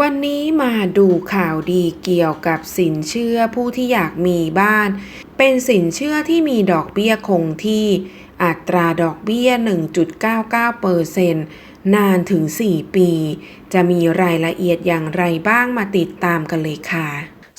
วันนี้มาดูข่าวดีเกี่ยวกับสินเชื่อผู้ที่อยากมีบ้าน เป็นสินเชื่อที่มีดอกเบี้ยคงที่ อัตราดอกเบี้ย 1.99%นานถึง 4 ปี จะมีรายละเอียดอย่างไรบ้างมาติดตามกันเลยค่ะ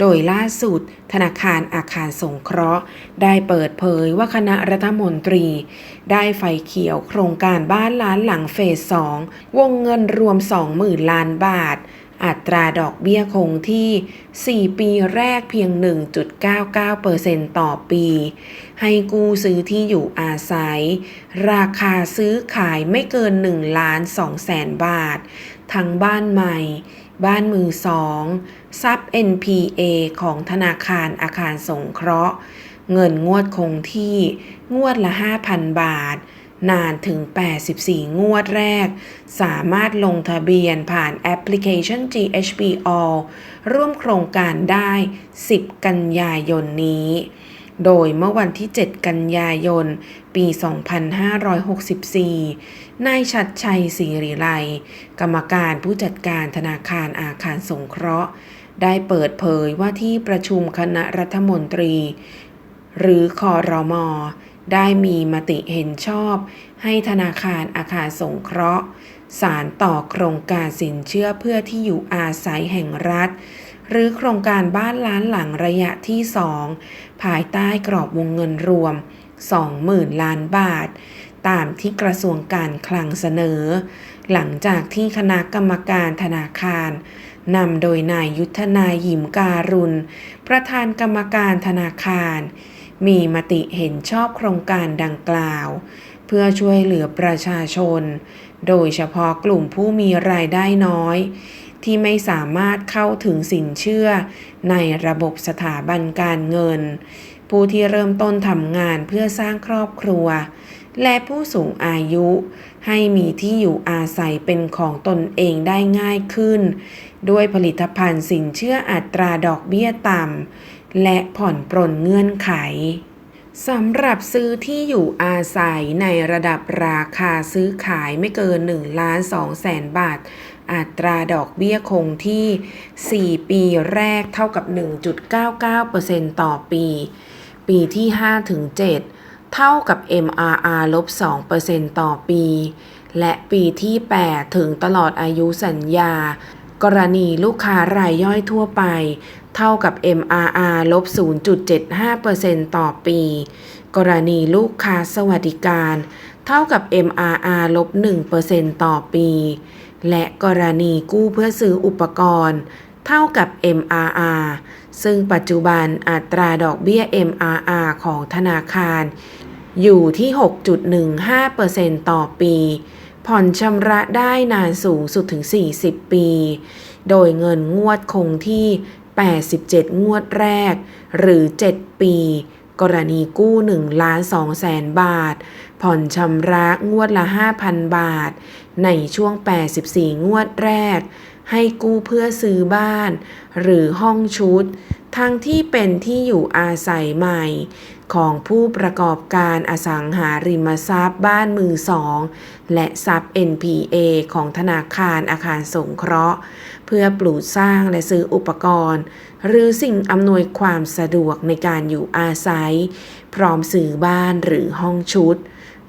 โดยล่าสุด ธนาคารอาคารสงเคราะห์ ได้เปิดเผยว่าคณะรัฐมนตรี ได้ไฟเขียวโครงการบ้านล้านหลังเฟส 2 วงเงินรวม 20,000 ล้านบาท อัตราดอกเบี้ยคงที่ 4 ปีแรกเพียง 1.99%ต่อปี ให้กู้ซื้อที่อยู่อาศัย ราคาซื้อขายไม่เกิน1ล้าน2แสนบาท ทั้งบ้านใหม่ บ้านมือสอง ซับ NPA ของธนาคารอาคารสงเคราะห์ เงินงวดคงที่งวดละ 5,000 บาท นานถึง 84 งวดแรก สามารถลงทะเบียนผ่านแอปพลิเคชัน GHB All ร่วมโครงการได้ 10 กันยายนนี้ โดยเมื่อวันที่ 7 กันยายน ปี 2564 นายชัดชัยศรีริไลกรรมการผู้จัดการธนาคารอาคารสงเคราะห์ ได้เปิดเผยว่าที่ประชุมคณะรัฐมนตรี หรือคอรมอได้มีมติเห็นชอบ ให้ธนาคารอาคารสงเคราะห์ สารต่อโครงการสินเชื่อเพื่อที่อยู่อาศัยแห่งรัฐ หรือโครงการบ้านล้านหลังระยะที่ 2 ภายใต้กรอบวงเงินรวม 20,000 ล้านบาท ตามที่กระทรวงการคลังเสนอ หลังจากที่คณะกรรมการธนาคารนำโดยนายยุทธนายหยิมการุณ ประธานกรรมการธนาคาร มีมติเห็นชอบโครงการดังกล่าว เพื่อช่วยเหลือประชาชน โดยเฉพาะกลุ่มผู้มีรายได้น้อย ที่ไม่สามารถเข้าถึงสินเชื่อในระบบสถาบันการเงิน ผู้ที่เริ่มต้นทำงานเพื่อสร้างครอบครัว และผู้สูงอายุ ให้มีที่อยู่อาศัยเป็นของตนเองได้ง่ายขึ้น ด้วยผลิตภัณฑ์สินเชื่ออัตราดอกเบี้ยต่ำและผ่อนปรนเงื่อนไขสำหรับซื้อที่อยู่อาศัยในระดับราคาซื้อขายไม่เกิน1ล้าน2แสนบาท อัตราดอกเบี้ยคงที่ 4 ปีแรกเท่ากับ 1.99%ต่อปี ปีที่ 5 ถึง 7 เท่ากับ MRR ลบ 2%ต่อปี และปีที่ 8 ถึงตลอดอายุสัญญา กรณีลูกค้ารายย่อยทั่วไป เท่ากับ MRR ลบ 0.75%ต่อปี กรณีลูกค้าสวัสดิการ เท่ากับ MRR ลบ 1%ต่อปี และกรณีกู้เพื่อซื้ออุปกรณ์ เท่ากับ MRR ซึ่งปัจจุบันอัตราดอกเบี้ย MRR ของธนาคาร อยู่ที่ 6.15%ต่อปี ผ่อนชำระได้นานสูงสุดถึง 40 ปี โดยเงินงวดคงที่ 87 งวดแรก หรือ 7 ปี กรณีกู้1ล้าน2แสนบาท ผ่อนชำระงวดละ 5,000 บาท ในช่วง 84 งวดแรก ให้กู้เพื่อซื้อบ้าน หรือห้องชุด ทั้งที่เป็นที่อยู่อาศัยใหม่ ของผู้ประกอบการอสังหาริมทรัพย์บ้านมือสอง และทรัพย์ NPA ของธนาคารอาคารสงเคราะห์ เพื่อปลูกสร้างและซื้ออุปกรณ์ หรือสิ่งอำนวยความสะดวกในการอยู่อาศัย พร้อมซื้อบ้านหรือห้องชุด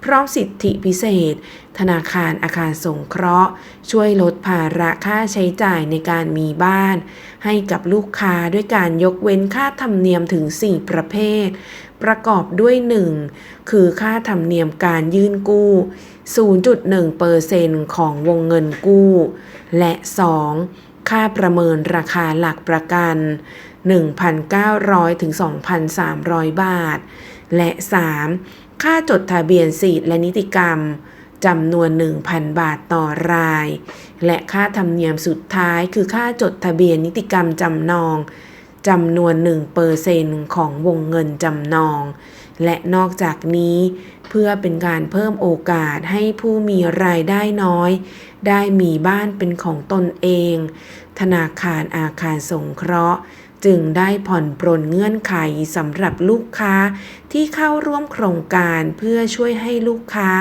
พร้อมสิทธิพิเศษ ธนาคารอาคารสงเคราะห์ ช่วยลดภาระค่าใช้จ่ายในการมีบ้าน ให้กับลูกค้าด้วยการยกเว้นค่าธรรมเนียมถึง 4 ประเภท ประกอบด้วย 1. คือค่าธรรมเนียมการยื่นกู้ 0.1%ของวงเงินกู้ และ 2. ค่าประเมินราคาหลักประกัน 1,900 ถึง 2,300 บาท และ 3. ค่าจดทะเบียนสิทธิและนิติกรรมจำนวน 1,000 บาทต่อราย และค่าธรรมเนียมสุดท้ายคือค่าจดทะเบียนนิติกรรมจำนองจำนวน1%ของวงเงินจำนอง และนอกจากนี้ เพื่อเป็นการเพิ่มโอกาสให้ผู้มีรายได้น้อย ได้มีบ้านเป็นของตนเอง ธนาคารอาคารสงเคราะห์ จึงได้ผ่อนปรนเงื่อนไขสำหรับลูกค้าที่เข้าร่วมโครงการเพื่อช่วยให้ลูกค้า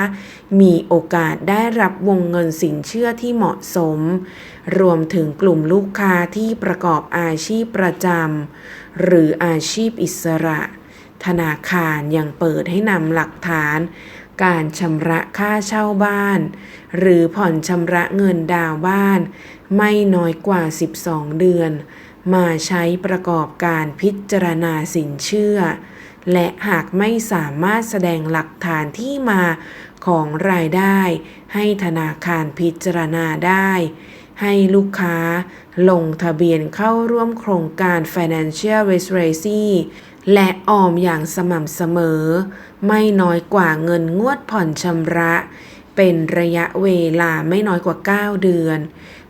มีโอกาสได้รับวงเงินสินเชื่อที่เหมาะสม รวมถึงกลุ่มลูกค้าที่ประกอบอาชีพประจำหรืออาชีพอิสระ ธนาคารยังเปิดให้นำหลักฐาน การชำระค่าเช่าบ้าน หรือผ่อนชำระเงินดาวน์บ้าน ไม่น้อยกว่า 12 เดือน มาใช้ประกอบการพิจารณาสินเชื่อ และหากไม่สามารถแสดงหลักฐานที่มาของรายได้ ให้ธนาคารพิจารณาได้ ให้ลูกค้าลงทะเบียนเข้าร่วมโครงการ Financial Literacy และออมอย่างสม่ำเสมอ ไม่น้อยกว่าเงินงวดผ่อนชำระ เป็นระยะเวลาไม่น้อยกว่า 9 เดือน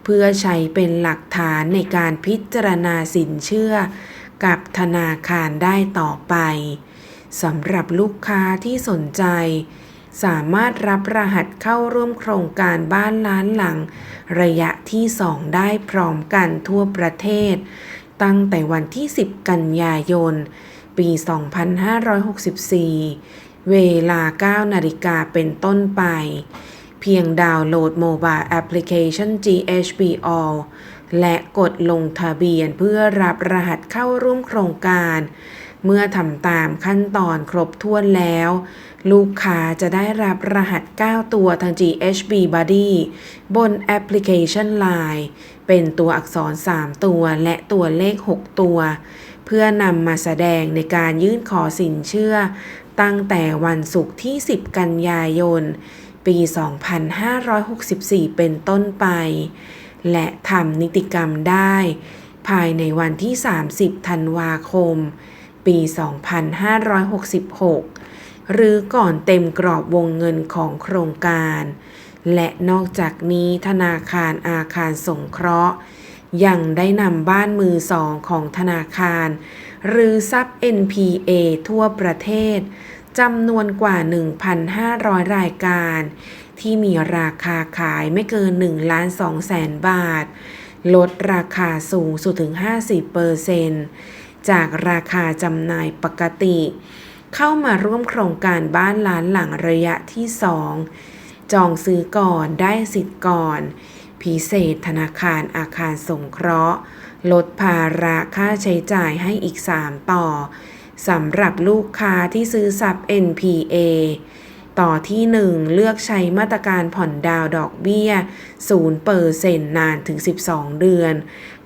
เพื่อใช้เป็นหลักฐานในการพิจารณาสินเชื่อ กับธนาคารได้ต่อไปสำหรับลูกค้าที่สนใจ สามารถรับรหัสเข้าร่วมโครงการบ้านล้านหลัง ระยะที่ 2 ได้พร้อมกันทั่วประเทศ ตั้งแต่วันที่ 10 กันยายน ปี 2564 เวลา 9 นาฬิกาเป็นต้นไป เพียงดาวน์โหลดโมบายแอปพลิเคชัน GHB All และกดลงทะเบียนเพื่อรับรหัสเข้าร่วมโครงการ เมื่อทำตามขั้นตอนครบถ้วนแล้ว ลูกค้าจะได้รับรหัส 9 ตัวทาง GHB Buddy บนแอปพลิเคชัน Line เป็นตัวอักษร 3 ตัวและตัวเลข 6 ตัว เพื่อนำมาแสดงในการยื่นขอสินเชื่อ ตั้งแต่วันศุกร์ที่ 10 กันยายน ปี 2564 เป็นต้นไป และทำนิติกรรมได้ ภายในวันที่ 30 ธันวาคม ปี 2566 หรือก่อนเต็มกรอบวงเงินของโครงการ และนอกจากนี้ธนาคารอาคารสงเคราะห์ ยังได้นำบ้านมือสองของธนาคาร หรือซับ NPA ทั่วประเทศ จำนวนกว่า 1,500 รายการ ที่มีราคาขายไม่เกิน1ล้าน2แสนบาท ลดราคาสูงสุดถึง 50%จากราคาจำหน่ายปกติ เข้ามาร่วมโครงการบ้านล้านหลังระยะที่ 2 จองซื้อก่อนได้สิทธิ์ก่อน พิเศษธนาคารอาคารสงเคราะห์ ลดภาระค่าใช้จ่ายให้อีก 3 ต่อ สำหรับลูกค้าที่ซื้อสับ NPA ต่อที่ 1 เลือกใช้มาตรการผ่อนดาวดอกเบี้ย 0%เปอร์เซ็นต์นานถึง 12 เดือน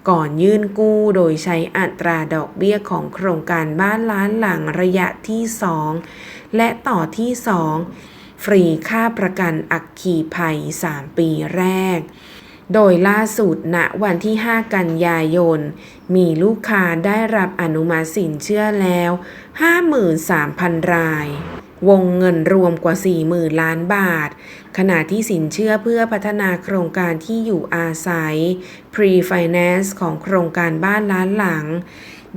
ก่อนยื่นกู้โดยใช้อัตราดอกเบี้ยของโครงการบ้านล้านหลังระยะที่ 2 และต่อที่ 2 ฟรีค่าประกันอัคคีภัย 3 ปีแรก โดยล่าสุดณวันที่ 5 กันยายน มีลูกค้าได้รับอนุมัติสินเชื่อแล้ว 53,000 ราย วงเงินรวมกว่า 40,000 ล้านบาท ขณะที่สินเชื่อเพื่อพัฒนาโครงการที่อยู่อาศัย Pre-Finance ของโครงการบ้านล้านหลัง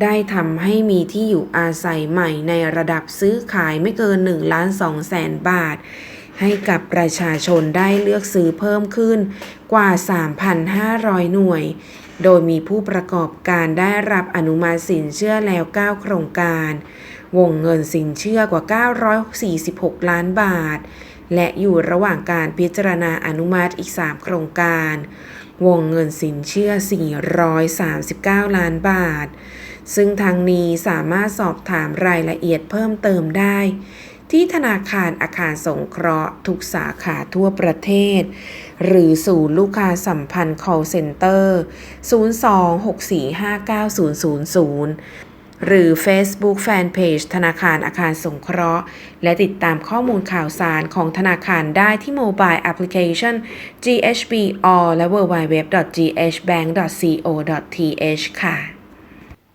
ได้ทำให้มีที่อยู่อาศัยใหม่ในระดับซื้อขายไม่เกิน 1 ล้าน2แสนบาท ให้กับประชาชนได้เลือกซื้อเพิ่มขึ้นกว่า 3,500 หน่วย โดยมีผู้ประกอบการได้รับอนุมัติสินเชื่อแล้ว 9 โครงการ วงเงินสินเชื่อกว่า 946 ล้านบาท และอยู่ระหว่างการพิจารณาอนุมัติอีก 3 โครงการ วงเงินสินเชื่อ 439 ล้านบาทซึ่งทางนี้สามารถสอบถามรายละเอียดเพิ่มเติมได้ ที่ธนาคารอาคารสงเคราะห์ ทุกสาขาทั่วประเทศ หรือศูนย์ลูกค้าสัมพันธ์ call center 02-6459000 หรือ Facebook Fanpage ธนาคารอาคารสงเคราะห์ และติดตามข้อมูลข่าวสารของธนาคารได้ที่โมบายแอปพลิเคชัน GHB All และ www.ghbank.co.th ค่ะ